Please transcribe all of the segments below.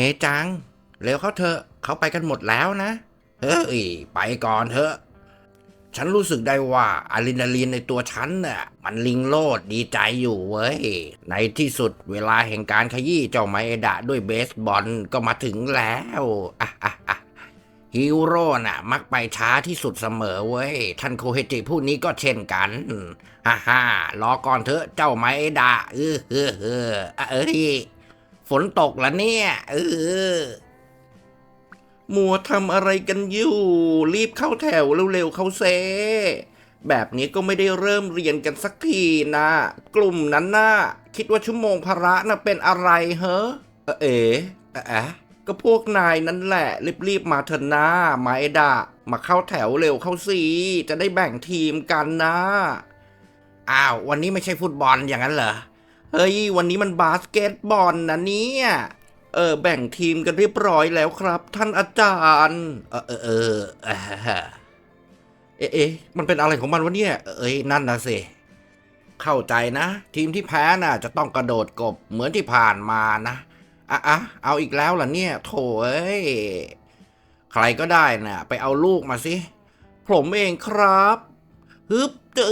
เฮจัง เร็วเขาเถอะเขาไปกันหมดแล้วนะ เฮ้ย ไปก่อนเถอะ ฉันรู้สึกได้ว่าอะดรีนาลีนในตัวฉันน่ะมันลิงโลดดีใจอยู่เว้ย ในที่สุดเวลาแห่งการขยี้เจ้าไมเอดะด้วยเบสบอลก็มาถึงแล้วอะอะอะฮีโร่น่ะ มักไปช้าที่สุดเสมอเว้ย ท่านโคเฮจิผู้นี้ก็เช่นกันฮ่าฮ่ารอก่อนเถอะเจ้าไมเอดะเออเออเอออะเอ้ย ฝนตกแล้วเนี่ยเออมัวทำอะไรกันอยู่ รีบเข้าแถวเร็วๆเข้าเซ แบบนี้ก็ไม่ได้เริ่มเรียนกันสักทีนะ กลุ่มนั้นน่ะคิดว่าชั่วโมงพระน่ะเป็นอะไรเฮ้อเอ๋เอะก็พวกนายนั่นแหละ รีบๆมาเถอะนะไมาเอดะมาเข้าแถวเร็วเข้าสิจะได้แบ่งทีมกันนะอ้าววันนี้ไม่ใช่ฟุตบอลอย่างนั้นเหรอ เฮ้ย วันนี้มันบาสเกตบอลนะเนี่ย เออ แบ่งทีมกันเรียบร้อยแล้วครับ ท่านอาจารย์ เออเออเออเอ๊ะมันเป็นอะไรของมันวะเนี่ย เอ้ยนั่นนะสิเข้าใจนะ ทีมที่แพ้น่ะ จะต้องกระโดดกบเหมือนที่ผ่านมานะอะอะเอาอีกแล้วล่ะเนี่ย โถเอ้ยใครก็ได้น่ะ ไปเอาลูกมาสิ ผมเองครับฮึบ เจ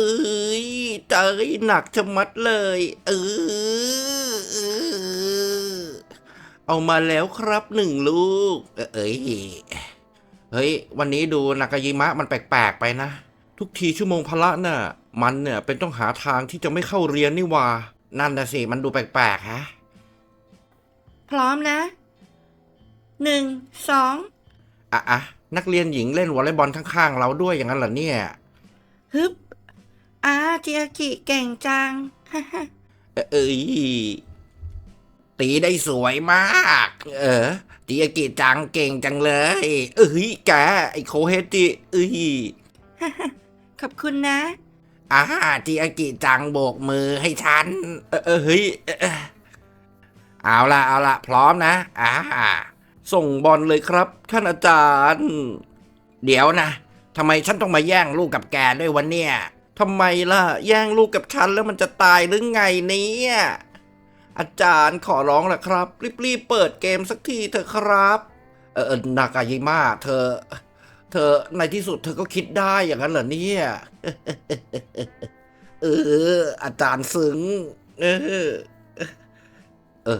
ยเจยหนักชะมัดเลยเออเออเอามาแล้วครับหนึ่งลูกเอเอ้ย เฮ้ย วันนี้ดูนากายิมะมันแปลกๆไปนะ ทุกทีชั่วโมงพละน่ะ มันเนี่ยเป็นต้องหาทางที่จะไม่เข้าเรียนนี่หว่า นั่นนะสิ มันดูแปลกๆฮะ พร้อมนะหนึ่งสองอะอะนักเรียนหญิงเล่นวอลเลย์บอลข้างๆ เราด้วยอย่างนั้นเหรอเนี่ยฮึบ อาเจียกิเก่งจังเอเอ้ยตีได้สวยมาก เออตีอากิจังเก่งจังเลย เอ้ยแกไอโคเฮจิเอ้ยขอบคุณนะอ่าจิอากิจังโบกมือให้ฉัน เออเออเฮ้ยเออเออเอาละเอาละพร้อมนะอ่าส่งบอลเลยครับท่านอาจารย์ เดี๋ยวนะทำไมฉันต้องมาแย่งลูกกับแกด้วยวันเนี่ย ทำไมล่ะ แย่งลูกกับฉันแล้วมันจะตายหรือไงเนี่ยอาจารย์ขอร้องแหละครับ รีบๆเปิดเกมสักทีเถอะครับ เออเออนากายิมาเธอ เธอในที่สุดเธอก็คิดได้อย่างนั้นเหรอเนี่ยเอออาจารย์ซึ้งเออ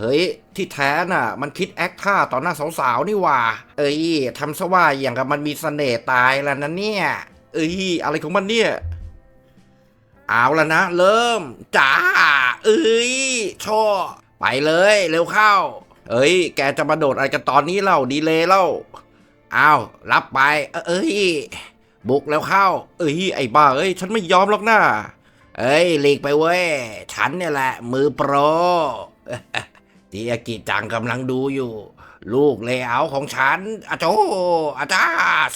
เฮ้ยที่แท้น่ะ มันคิดแอคท่าต่อหน้าสาวๆนี่ว่า เอ้ยทำซะว่าอย่างกับมันมีเสน่ห์ตายแล้วนะเนี่ย เอ้ยอะไรของมันเนี่ย เอาละนะ เริ่มจ้าเอ้ยช่อไปเลยเร็วเข้า เอ้ย แกจะมาโดดอะไรกันตอนนี้เล่าดีเลยเล่าเอารับไป เอ้ย บุกแล้วเข้า เอ้ยไอ้บ้าเอ้ย ฉันไม่ยอมหรอกนะเอ้ยหลีกไปเว้ย ฉันเนี่ยแหละ มือโปรทีอากิจังกำลังดูอยู่ ลูกเลเอาของฉันอาโจอาจ้า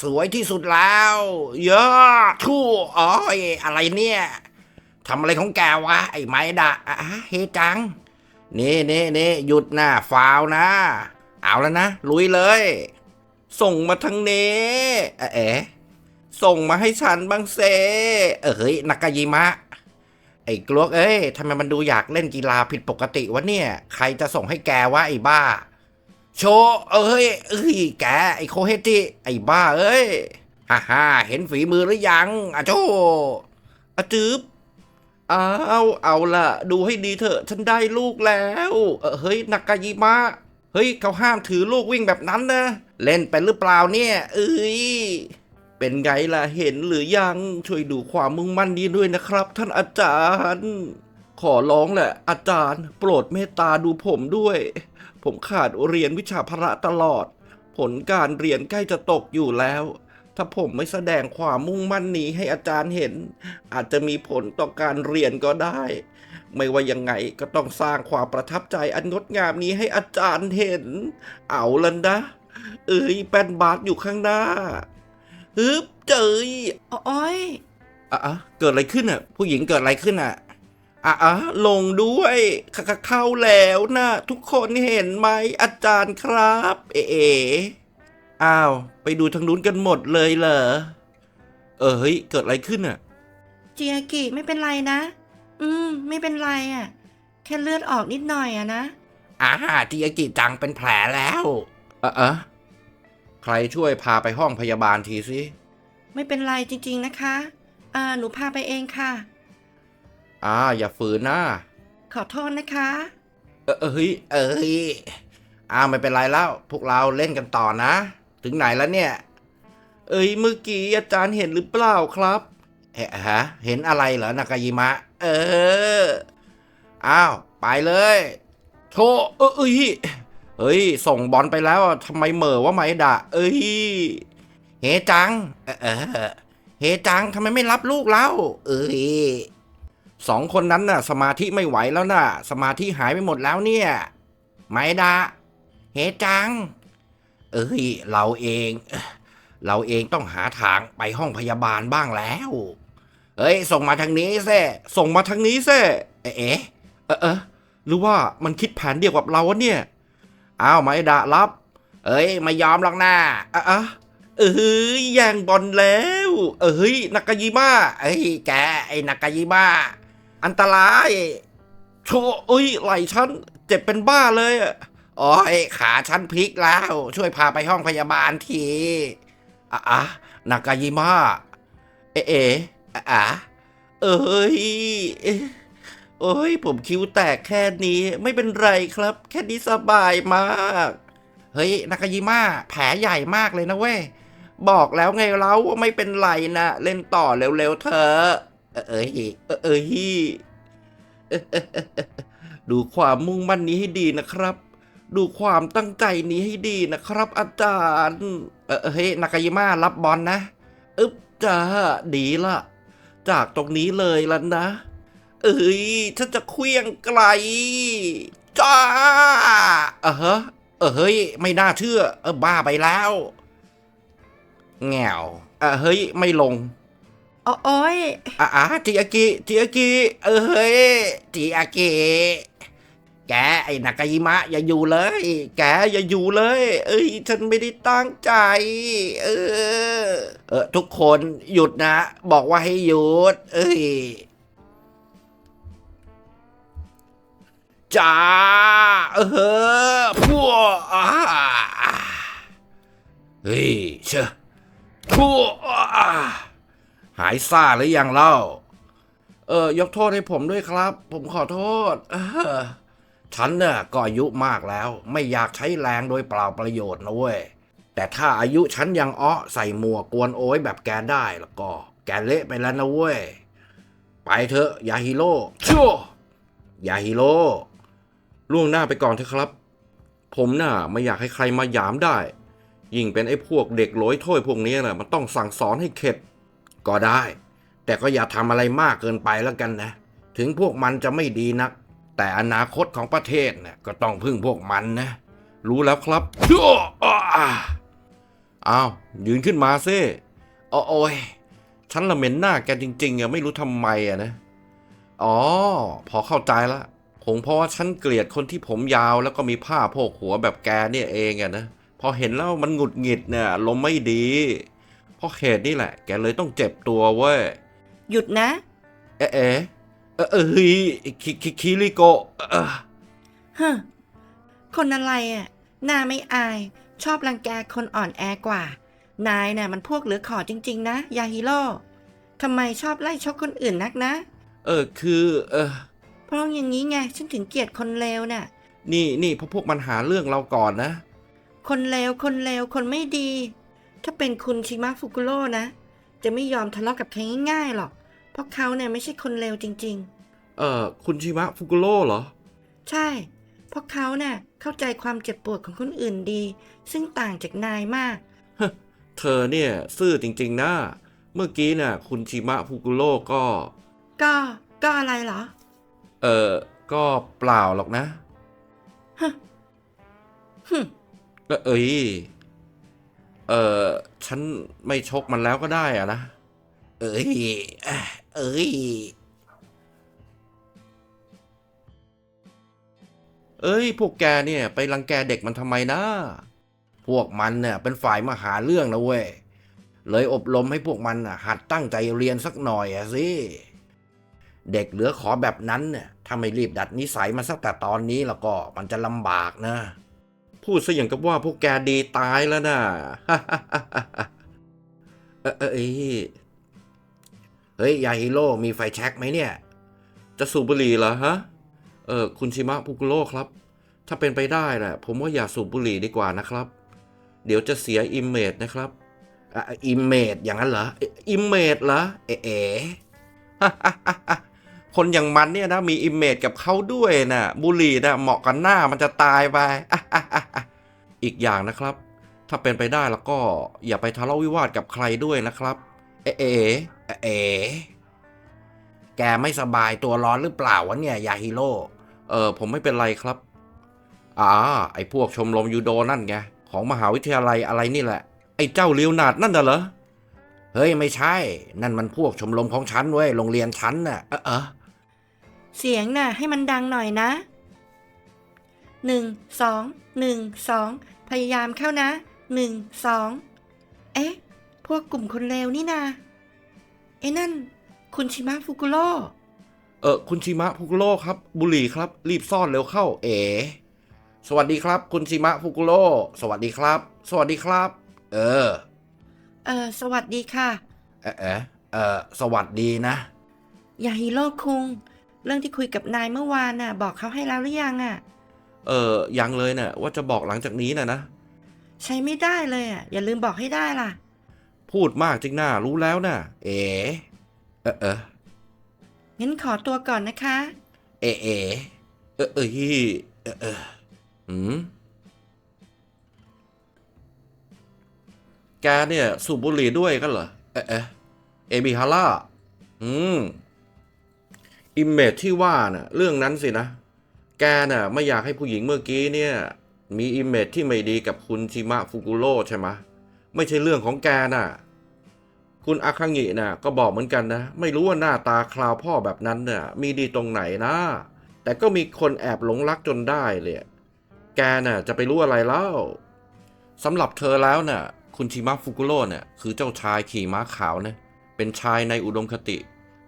สวยที่สุดแล้ว เยอะทู่อ้อยอะไรเนี่ย ทำอะไรของแกวะไอ้ไม้ดะอะเฮจัง นี่นี่นี่หยุดนะฟาวนะ เอาแล้วนะ ลุยเลย ส่งมาทางนี้เออส่งมาให้ฉันบ้างเซเออเฮ้ยนากายิมะ ไอ้กลวกเอ้ยทำไมมันดูอยากเล่นกีฬาผิดปกติวะเนี่ย ใครจะส่งให้แกวะไอ้บ้า โชเอ้ยเอ้ยแกไอ้โคเฮจิไอ้บ้าเอ้ยฮ่าฮ่าเห็นฝีมือหรือยังอะโจอะจืบ อ้าวเอาล่ะ ดูให้ดีเถอะ ฉันได้ลูกแล้ว เออเฮ้ยนากายิมะเฮ้ยเขาห้ามถือลูกวิ่งแบบนั้นนะ เล่นเป็นหรือเปล่าเนี่ยเอ้ยเป็นไงล่ะเห็นหรือยังช่วยดูความมุ่งมั่นนี้ด้วยนะครับ ท่านอาจารย์ ขอร้องแหละ อาจารย์ โปรดเมตตาดูผมด้วย ผมขาดเรียนวิชาพระตลอด ผลการเรียนใกล้จะตกอยู่แล้ว ถ้าผมไม่แสดงความมุ่งมั่นนี้ให้อาจารย์เห็น อาจจะมีผลต่อการเรียนก็ได้ ไม่ว่ายังไงก็ต้องสร้างความประทับใจอันงดงามนี้ให้อาจารย์เห็น เอาละนะ เอ้ยแป้นบาสอยู่ข้างหน้าฮึบเจยโอ้ยอะอะเกิดอะไรขึ้นอะ ผู้หญิงเกิดอะไรขึ้นอะอะอะลงด้วยขะเข้าแล้วนะ ทุกคนเห็นไหมอาจารย์ครับ เอ๋เอ๋อ้าว ไปดูทางนู้นกันหมดเลยเหรอ เออเฮ้ย เกิดอะไรขึ้นอะ เจียกิไม่เป็นไรนะ อืม ไม่เป็นไรอะ แค่เลือดออกนิดหน่อยอะนะอ่าจิอากิจังเป็นแผลแล้วเออเออใครช่วยพาไปห้องพยาบาลทีสิไม่เป็นไรจริง ๆนะคะ อ่า หนูพาไปเองค่ะ อ่า อย่าฝืนนะขอโทษนะคะ เออเอ้ยเอ้ยอ้าวไม่เป็นไรแล้ว พวกเราเล่นกันต่อนะ ถึงไหนแล้วเนี่ย เอ้ยเมื่อกี้อาจารย์เห็นหรือเปล่าครับเอ๊ะฮะเห็นอะไรเหรอนากายิมะ เอออ้าวไปเลยโธ่เออเอ้ยเฮ้ย ส่งบอลไปแล้วทำไมเหม่อว่าไม่ด่าเอ้ยเฮจัง เออเฮจังทำไมไม่รับลูกแล้วเอ้ยสองคนนั้นน่ะ สมาธิไม่ไหวแล้วน่ะ สมาธิหายไปหมดแล้วเนี่ย ไม่ดาเฮจัง เอ้ย เราเอง เราเองต้องหาทางไปห้องพยาบาลบ้างแล้วเฮ้ย ส่งมาทางนี้เซ่ส่งมาทางนี้เซ่เอ๊ะเอ๊ะเออเออหรือว่ามันคิดแผนเดียวกับเราเนี่ย อ้าวไม่ดารับ เอ้ย ไม่ยอมหรอกนะอะอะเอ้ยแย่งบอลแล้ว เอ้ยนากายิมาเอ้ยแกไอ้นากายิมาอันตรายโชเอ้ยไหลฉันเจ็บเป็นบ้าเลยอะ โอ้ยขาฉันพลิกแล้ว ช่วยพาไปห้องพยาบาลทีอะอะนากายิมาเอะเอะอะอะเอ้ยเอ๊ะโอ้ยผมคิ้วแตกแค่นี้ไม่เป็นไรครับ แค่นี้สบายมาก เฮ้ยนากายิมาแผลใหญ่มากเลยนะเว้ย บอกแล้วไงเราว่าไม่เป็นไรนะเล่นต่อเร็วๆเถอเอเอ้ยเอ้ยดูความมุ่งมั่นนี้ให้ดีนะครับ ดูความตั้งใจนี้ให้ดีนะครับ อาจารย์ เออเฮ้ยนากายิมารับบอลนะอึ๊บจ้าดีละจากตรงนี้เลยละนะ เอ้ยฉันจะเคลี้ยงไกลจ้าเออฮะเออเฮ้ย ไม่น่าเชื่อ เออบ้าไปแล้วแง่วเออเฮ้ย ไม่ลงโอ้โอ้ยอะอะจิอากิจิอากิเออเฮ้ยจิอากิ แกไอ้นากายิมะ อย่าอยู่เลย แกอย่าอยู่เลย เอ้ย ฉันไม่ได้ตั้งใจ เออ เออ ทุกคนหยุดนะ บอกว่าให้หยุด เอ้ยจ้าเออพวกอ่าเฮ้ยเชอะพวกอ่าหายซ่าหรือยังเล่า เออยกโทษให้ผมด้วยครับ ผมขอโทษเออ ฉันเนี่ยก็อายุมากแล้ว ไม่อยากใช้แรงโดยเปล่าประโยชน์นะเว้ย แต่ถ้าอายุฉันยังอ้อใส่หมวกกวนโอยแบบแกได้แล้วก็ แกเละไปแล้วนะเว้ย ไปเถอะยาฮิโร่ชั่วยาฮิโร่ล่วงหน้าไปก่อนเถอะครับ ผมน่ะไม่อยากให้ใครมาหยามได้ ยิ่งเป็นไอ้พวกเด็กโหลอยถ้วยพวกนี้น่ะมันต้องสั่งสอนให้เข็ด ก็ได้ แต่ก็อย่าทำอะไรมากเกินไปแล้วกันนะ ถึงพวกมันจะไม่ดีนัก แต่อนาคตของประเทศเนี่ยก็ต้องพึ่งพวกมันนะ รู้แล้วครับอ้าวยืนขึ้นมาซิโอ้ยฉันละเหม็นหน้าแกจริงๆอะไม่รู้ทำไมอะนะ อ๋อ พอเข้าใจละคงเพราะว่าฉันเกลียดคนที่ผมยาวแล้วก็มีผ้าโพกหัวแบบแกเนี่ยเองอะนะ พอเห็นแล้วมันหงุดหงิดเนี่ยลมณ์ไม่ดี เพราะเหตุนี่แหละ แกเลยต้องเจ็บตัวเว้ย หยุดนะ เอ๊ะ เอ๊ะเออเออเฮ้ยคิคิคิริโกะเออฮะคนอะไรอะหน้าไม่อาย ชอบรังแกคนอ่อนแอกว่า นายน่ะมันพวกเหลือขอจริง ๆ นะยาฮิโร่ทำไมชอบไล่ชกคนอื่นนักนะ เออคือเออเพราะอย่างนี้ไงฉันถึงเกลียดคนเลวน่ะ นี่นี่เพราะพวกมันหาเรื่องเราก่อนนะ คนเลวคนเลวคนไม่ดี ถ้าเป็นคุณชิมะฟุกุโร่นะ จะไม่ยอมทะเลาะกับใครง่ายๆหรอกเพราะเขาเนี่ยไม่ใช่คนเลวจริง เออคุณชิมะฟุกุโร่เหรอ ๆ ใช่เพราะเขาเนี่ยเข้าใจความเจ็บปวดของคนอื่นดี ซึ่งต่างจากนายมาก เธอเนี่ยซื่อจริงๆนะ เมื่อกี้น่ะ คุณชิมะฟุกุโร่ก็ ก็ก็อะไรเหรอ เออก็เปล่าหรอกนะฮึฮึเออเอ้ย เออฉันไม่ชกมันแล้วก็ได้อะนะ เอ้ย เอ้ย เอ้ย พวกแกเนี่ยไปรังแกเด็กมันทำไมนะ พวกมันเนี่ยเป็นฝ่ายมาหาเรื่องนะเว้ย เลยอบรมให้พวกมันน่ะ หัดตั้งใจเรียนสักหน่อยอะสิ เด็กเหลือขอแบบนั้นเนี่ยถ้าไม่รีบดัดนิสัยมาสักแต่ตอนนี้แล้วก็มันจะลำบากนะ พูดซะอย่างกับว่าพวกแกดีตายแล้วนะ เออเออเอ้ย ฮ้ย ยาฮิโร่มีไฟแช็กไหมเนี่ย จะสูบบุหรี่เหรอฮะ เออคุณชิมะพุกุโร่ครับ ถ้าเป็นไปได้นะ่ะผมว่าอย่าสูบบุหรี่ดีกว่านะครับ เดี๋ยวจะเสียอิมเมจนะครับอะอิมเมจอย่างนั้นเหรอ อิมเมจเหรอ เอ๋เอ๋คนอย่างมันเนี่ยนะมีอิมเมจกับเขาด้วยนะบุหรี่นะเหมาะกับหน้ามันจะตายไป อีกอย่างนะครับ ถ้าเป็นไปได้แล้วก็อย่าไปทะเลาะวิวาทกับใครด้วยนะครับ เอ๋เอ๋ เอ๋แกไม่สบายตัวร้อนหรือเปล่าวะเนี่ยยาฮิโร่เออผมไม่เป็นไรครับอ่าไอ้พวกชมรมยูโดนั่นไงของมหาวิทยาลัยอะไรนี่แหละ ไอ้เจ้าเลียวนาดนั่นน่ะเหรอเฮ้ยไม่ใช่ นั่นมันพวกชมรมของฉันเว้ยโรงเรียนฉันน่ะเออเออเสียงน่ะ ให้มันดังหน่อยนะหนึ่งสองหนึ่งสองพยายามเข้านะหนึ่งสองเอ๊ะ พวกกลุ่มคนเลวนี่นา เอ้นั่น คุณชิมะฟุกุโร่เออคุณชิมะฟุกุโร่ครับ บุหรี่ครับ รีบซ่อนเร็วเข้า เอ๋สวัสดีครับ คุณชิมะฟุกุโร่สวัสดีครับ สวัสดีครับ เออ เออ สวัสดีค่ะ เออเออเออสวัสดีนะยาฮิโร่คุง เรื่องที่คุยกับนายเมื่อวานน่ะ บอกเขาให้แล้วหรือยังอะ เออยังเลยเนะ่ะว่าจะบอกหลังจากนี้นะนะ ใช้ไม่ได้เลยอะ อย่าลืมบอกให้ได้ล่ะ พูดมากจริงหน้ารู้แล้วนะเอ๋เออเอองั้นขอตัวก่อนนะคะ เอ๋เอ๋เออเออฮีเออเออหืมแกเนี่ยสูบบุหรี่ด้วยกันเหรอ เอะเอะเอบิฮาร่าอืมอิมเมจที่ว่าน่ะ เรื่องนั้นสินะ แกน่ะ ไม่อยากให้ผู้หญิงเมื่อกี้เนี่ย มีอิมเมจที่ไม่ดีกับคุณชิมะฟุกุโร่ใช่ไหมะไม่ใช่เรื่องของแกน่ะ คุณอาคังิน่ะก็บอกเหมือนกันนะ ไม่รู้ว่าหน้าตาคราวพ่อแบบนั้นน่ะมีดีตรงไหนนะ แต่ก็มีคนแอบหลงรักจนได้เลยแกน่ะจะไปรู้อะไรแล้วสำหรับเธอแล้วน่ะ คุณชิมะฟุกุโร่เนี่ยคือเจ้าชายขี่ม้าขาวนะเป็นชายในอุดมคติ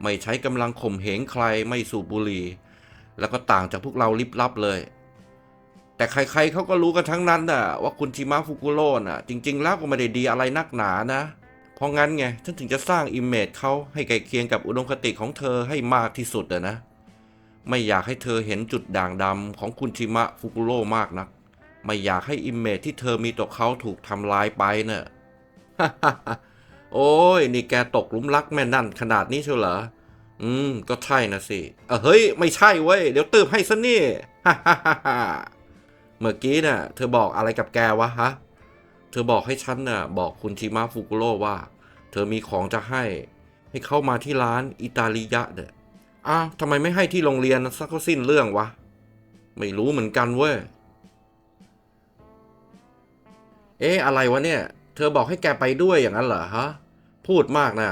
ไม่ใช้กำลังข่มเหงใครไม่สูบบุหรี่แล้วก็ต่างจากพวกเราลิบลับเลย แต่ใครๆเขาก็รู้กันทั้งนั้นน่ะว่าคุณชิมะฟุกุโร่น่ะ จริง ๆ แล้วก็ไม่ได้ดีอะไรนักหนานะ ราะงั้นไงฉันถึงจะสร้างอิมเมจเขาให้ใกล้เคียงกับอุดมคติของเธอให้มากที่สุดอะนะ ไม่อยากให้เธอเห็นจุดด่างดำของคุณชิมะฟุกุโร่มากนัก ไม่อยากให้อิมเมจที่เธอมีต่อเขาถูกทำลายไปเนะ่ะโอ้ย นี่แกตกหลุมรักแม่นั่นขนาดนี้เชียวเหรอ อืม ก็ใช่นะสิเอเฮ้ย ไม่ใช่เว้ย เดี๋ยวตืบให้ซะนี่เมื่อกี้น่ะ เธอบอกอะไรกับแกวะฮะ เธอบอกให้ฉันน่ะ บอกคุณชิมะฟุกุโร่ว่า เธอมีของจะให้ ให้เข้ามาที่ร้านอิตาลียะเด้ออ้าวทำไมไม่ให้ที่โรงเรียนสักก็สิ้นเรื่องวะ ไม่รู้เหมือนกันเว้ย เอ๊ะอะไรวะเนี่ย เธอบอกให้แกไปด้วยอย่างนั้นเหรอฮะ พูดมากนะ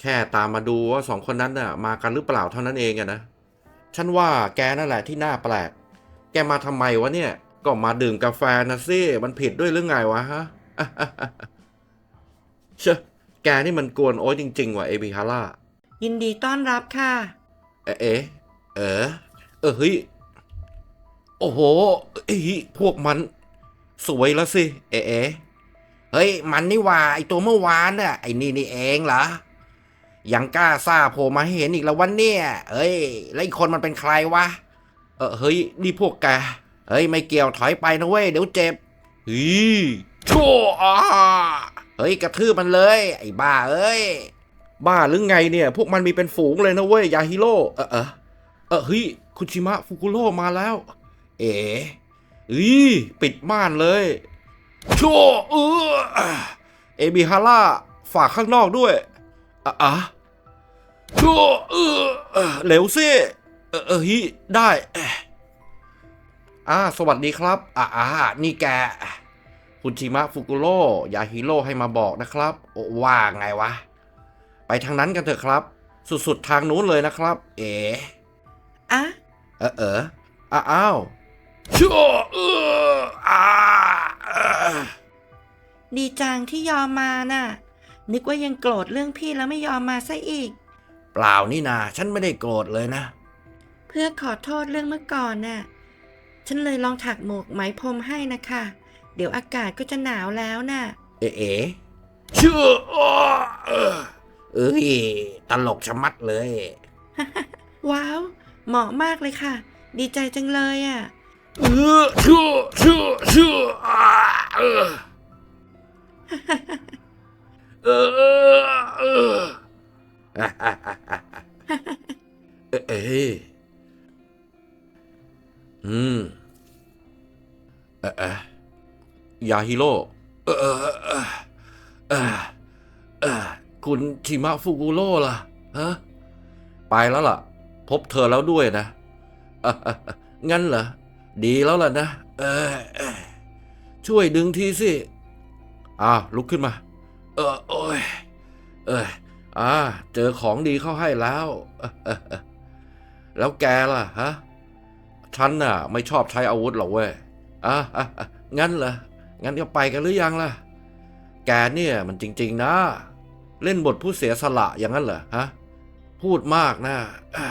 แค่ตามมาดูว่าสองคนนั้นน่ะ มากันหรือเปล่าเท่านั้นเองอะนะ ฉันว่าแกนั่นแหละที่น่าแปลก แกมาทำไมวะเนี่ย ก็มาดื่มกาแฟนะสิมันผิดด้วยหรือไงวะฮะเชอ แกนี่มันกวนโอ้ยจริง ๆ ว่ะเอบิฮาร่ายินดีต้อนรับค่ะ เอ๊ะเอ๊ะเออเออเฮ้ย โอ้โหเอ้ยพวกมัน สวยแล้วสิ เอ๊ะเอ๊ะเฮ้ย มันนี่หว่าไอตัวเมื่อวานน่ะไอนี่นี่เองเหรอ ยังกล้าซ่าโผล่มาให้เห็นอีกแล้ววันเนี่ยเฮ้ย แล้วอีกคนมันเป็นใครวะ เออเฮ้ย นี่พวกแก เฮ้ย ไม่เกี่ยวถอยไปนะเว้ย เดี๋ยวเจ็บเฮ้ยชั่วอ่า เฮ้ยกระทืบมันเลย ไอ้บ้าเอ้ย บ้าหรือไงเนี่ย พวกมันมีเป็นฝูงเลยนะเว้ยยาฮิโร่เออเออเออเฮ้ยคุชิมะฟุกุโร่มาแล้ว เอ๋เฮ้ยปิดม่านเลยชั่วเออเอบิฮาร่าฝากข้างนอกด้วยอะอะชั่วเออเออเร็วสิเออเออเฮ้ยได้อ่าสวัสดีครับอ่าอ่านี่แก คุณชิมะฟุกุโร่ยาฮิโร่ให้มาบอกนะครับ โอว่าไงวะ ไปทางนั้นกันเถอะครับ สุดๆทางนู้นเลยนะครับ เอ๋อะเออเอออ้าอ้าวชั่วเอออ่าเออดีจังที่ยอมมาน่ะ นึกว่ายังโกรธเรื่องพี่แล้วไม่ยอมมาซะอีก เปล่านี่นา ฉันไม่ได้โกรธเลยนะ เพื่อขอโทษเรื่องเมื่อก่อนน่ะ ฉันเลยลองถักหมวกไหมพรมให้นะคะ เดี๋ยวอากาศก็จะหนาวแล้วน่ะ เอ๋เอ๋ชื่ออ้อเออเอ้ยตลกชะมัดเลย ว้าว เหมาะมากเลยค่ะ ดีใจจังเลยอะ เออชื่อชื่อชื่ออ่าเออเออเออาฮิโร่เออเออเออคุณชิมะฟุกุโร่ล่ะฮะไปแล้วล่ะ พบเธอแล้วด้วยนะงั้นเหรอ ดีแล้วล่ะนะเออช่วยดึงทีสิอ่าลุกขึ้นมา เออโอ้ยเอออ่าเจอของดีเข้าให้แล้ว แล้วแกล่ะฮะฉันน่ะ ไม่ชอบใช้อาวุธหรอกเว้ยอะงั้นเหรอ งั้นก็ไปกันหรือยังล่ะ แกเนี่ยมันจริง ๆ นะ เล่นบทผู้เสียสละอย่างนั้นเหรอฮะ พูดมากนะ่า